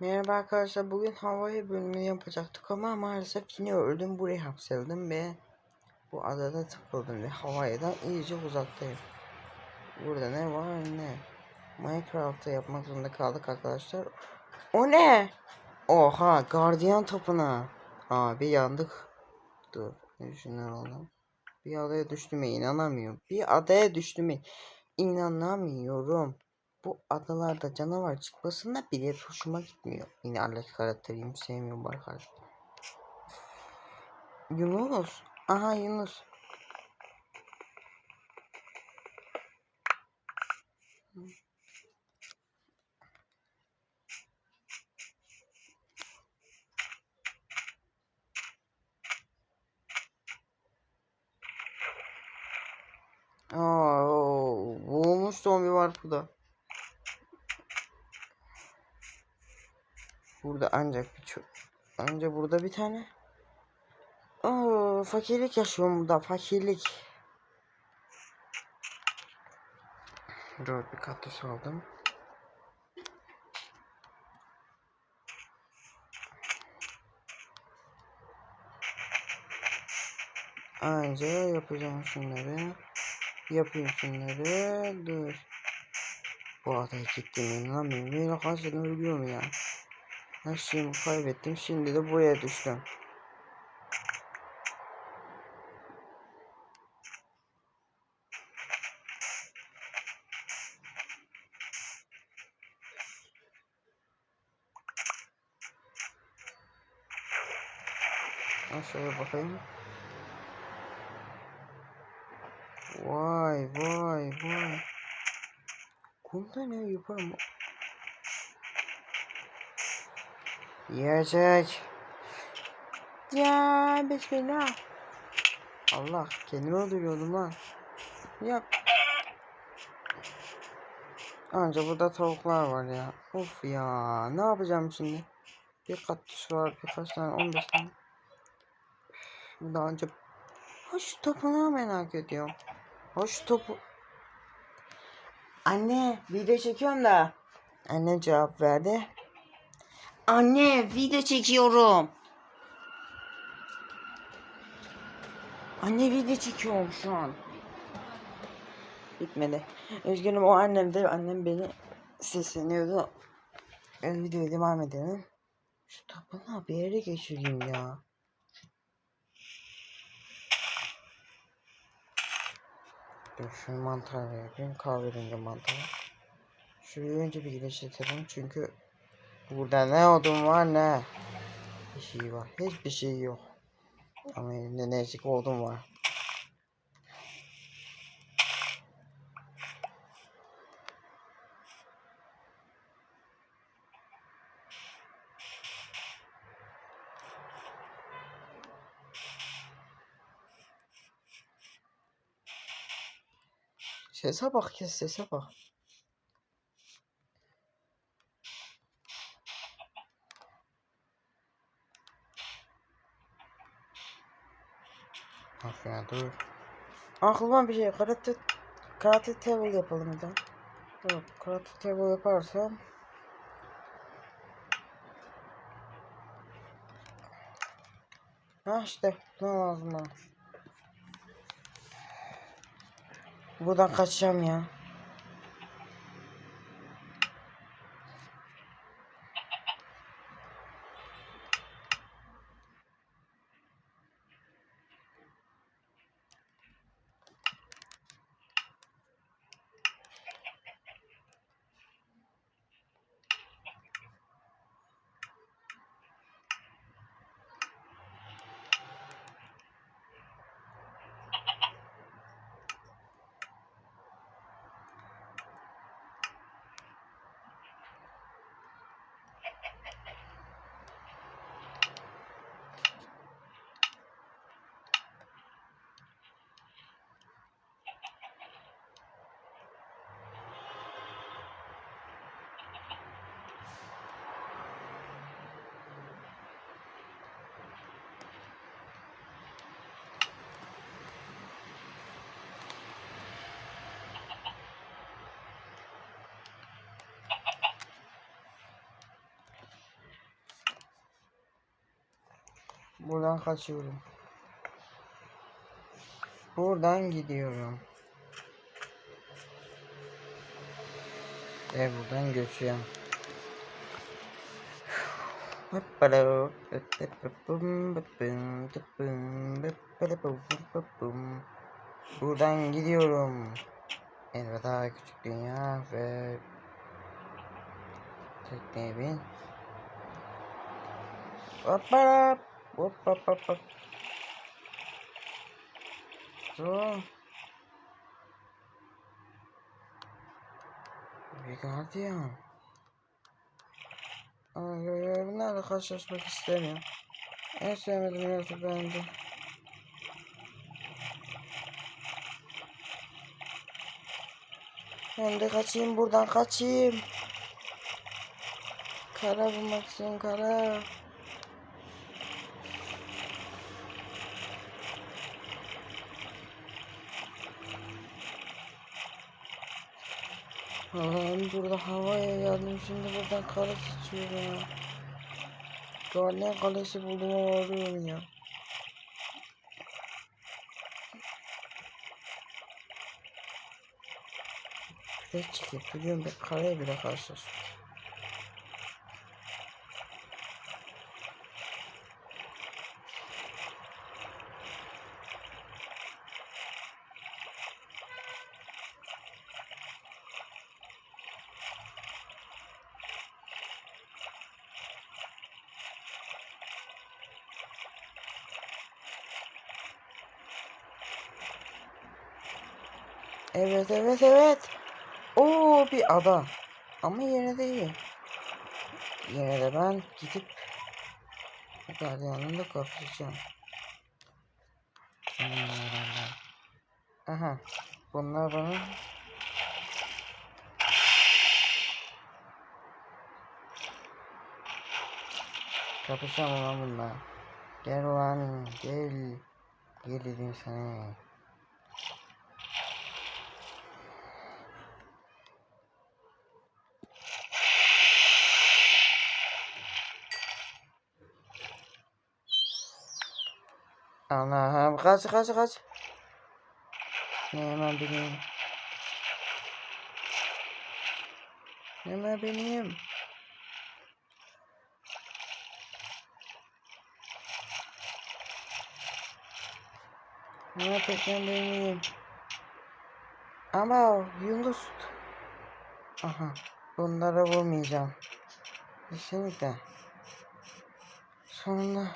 Merhaba arkadaşlar. Bugün havaya bölümünü yapacaktık ama maalesef yine öldüm. Buraya hapsedildim ve bu adada takıldım ve havayadan iyice uzaktayım. Burada ne var ne? Minecraft'ta yapmak zorunda kaldık arkadaşlar. O ne? Oha, gardiyan tapınağı. Abi yandık. Dur, şunları alalım. Bir adaya düştüğüme inanamıyorum. Bir adaya düştüğüme inanamıyorum. Bu adalarda canavar çıkmasına bile hoşuma gitmiyor. Yine Alex karakteriyim sevmiyorum arkadaşlar. Yunus. Aha Yunus. Aa, boğulmuş zombi var burada. Burada ancak bir çok ancak burada bir tane. Oo, fakirlik yaşıyorum burada fakirlik. Dur bir kaktüs aldım. Anca yapacağım şunları. Yapayım şunları. Dur. Bu adaya gittiğime inanamıyorum. Böyle karşıdan ölüyorum ya. Her şeyimi kaybettim. Şimdi de buraya düştüm. Aşağıya bakayım. Vay vay vay. Kumda ne yaparım? Yiyecek. Ya bismillah. Allah kendimi öldürüyordum lan. Yap. Anca burada tavuklar var ya. Of ya. Ne yapacağım şimdi? Bir kaktüs var. Birkaç tane. 15 tane. Üf, Daha önce. Ha şu tapınağı merak ediyorum. Ha şu topu. Anne video çekiyorum da. Anne cevap verdi. Anne video çekiyorum. Anne video çekiyorum şu an. Bitmedi. Üzgünüm o annemdi. Annem beni sesleniyordu. E, videoya devam edelim. Şu tapınağı bir yere geçireyim ya. Dur şu mantarla yapayım. Kahverengi mantar. Şurayı önce bir geliştirelim çünkü burada ne odun var ne bir şey var. Hiçbir şey yok. Ama elimde ne eksik odun var. Sese bak kes sese bak. Bak ya dur. Aklıma bir şey karate karate table yapalım de. Yok karate table yaparsam Ha işte ne lazım. Buradan kaçacağım ya. Buradan kaçıyorum. Buradan gidiyorum. Ve buradan göçüyorum. Buradan gidiyorum. Elveda küçük dünya ve tekneye bin. Hoppala. Hop hop hop hop. Dur. Bir gardiyan. Bunlarla karşılaşmak istemiyorum. En sevmediğim yaratık bende. Ben de kaçayım buradan kaçayım. Kara bulmak istiyorum kara. Allah'ım burada havaya geldim şimdi buradan kara sıçıyorum ya. Guardian kalesi buldum ama arıyorum ya. De çekip duruyorum bir karaya bile karşılaşıyorum. Evet evet evet. Oo bir ada. Ama yine de iyi. Yine de ben gidip gardiyanımla kapışacağım. Aha. Bunlar bana Kapışacağım ulan bunlar. Gel ulan gel. Gel dedim sana. Allah'ım kaç kaç kaç. Ne hemen bineyim. Hemen bineyim. Hemen tekrar bineyim. Ama Yunus. Aha. Bunlara vurmayacağım. Kesinlikle. Sonunda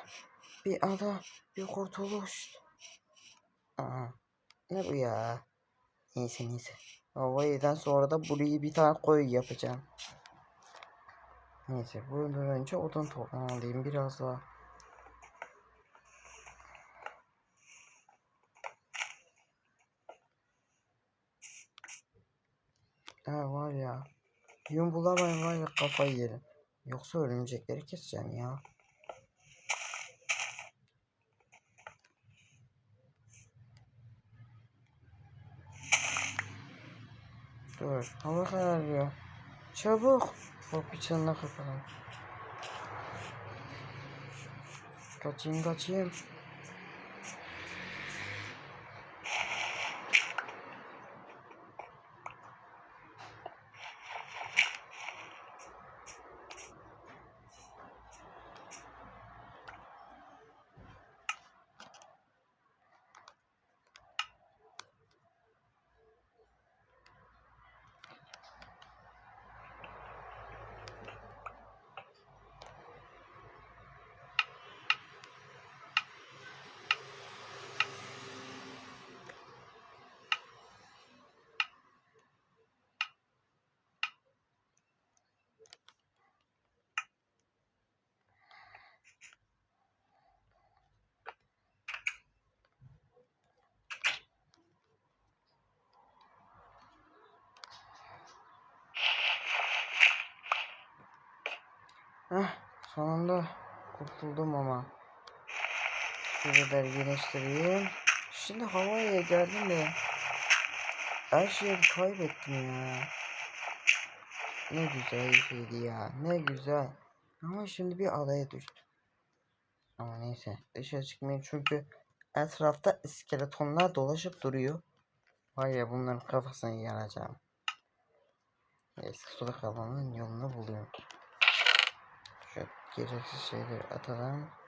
bir ada bir kurtuluş. Aa, ne bu ya? Neyse neyse. Havayıdan sonra da burayı bir tane koy yapacağım. Neyse bundan önce odun toplamalıyım biraz daha. Ha var ya. Yün bulamayın var ya kafayı yerim. Yoksa örümcekleri keseceğim ya. Dur. Hava kararıyor. Çabuk. Bak bir çanına kapalım. Kaçayım kaçayım. Heh, sonunda kurtuldum ama. Şurada geniştireyim. Şimdi havaya geldim de her şeyi kaybettim ya. Ne güzel şeydi ya. Ne güzel. Ama şimdi bir adaya düştüm. Ama neyse dışarı çıkmayayım çünkü etrafta iskeletonlar dolaşıp duruyor. Var ya bunların kafasını yaracağım. Neyse suda kalanın yolunu buluyorum. Gereksiz şeyleri atalım.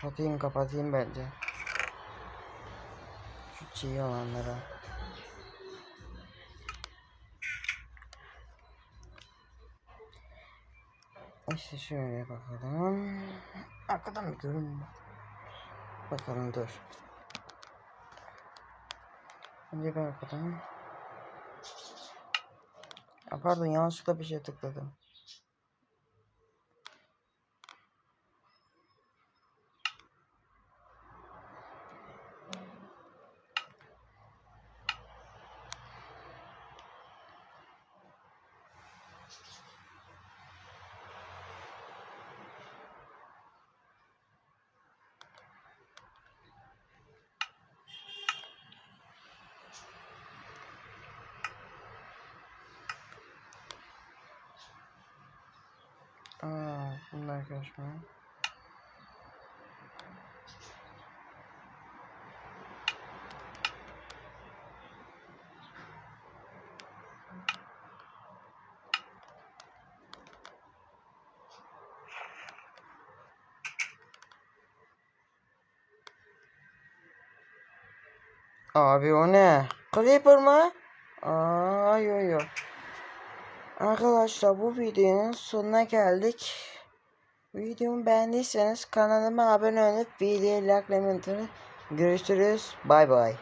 Kapatayım kapatayım bence. Şu çiğ olanlara. İşte şöyle bakalım. Arkadan bir görünmüyor. Bakalım dur. Önce bir arkadan. Aa, pardon yanlışlıkla bir şey tıkladım. Aa, bunlar kaçma. Abi o ne? Creeper mı? Aa, yo yo. Arkadaşlar bu videonun sonuna geldik. Videomu beğendiyseniz kanalıma abone olup videoyu likelemeyi unutmayın. Görüşürüz. Bay bay.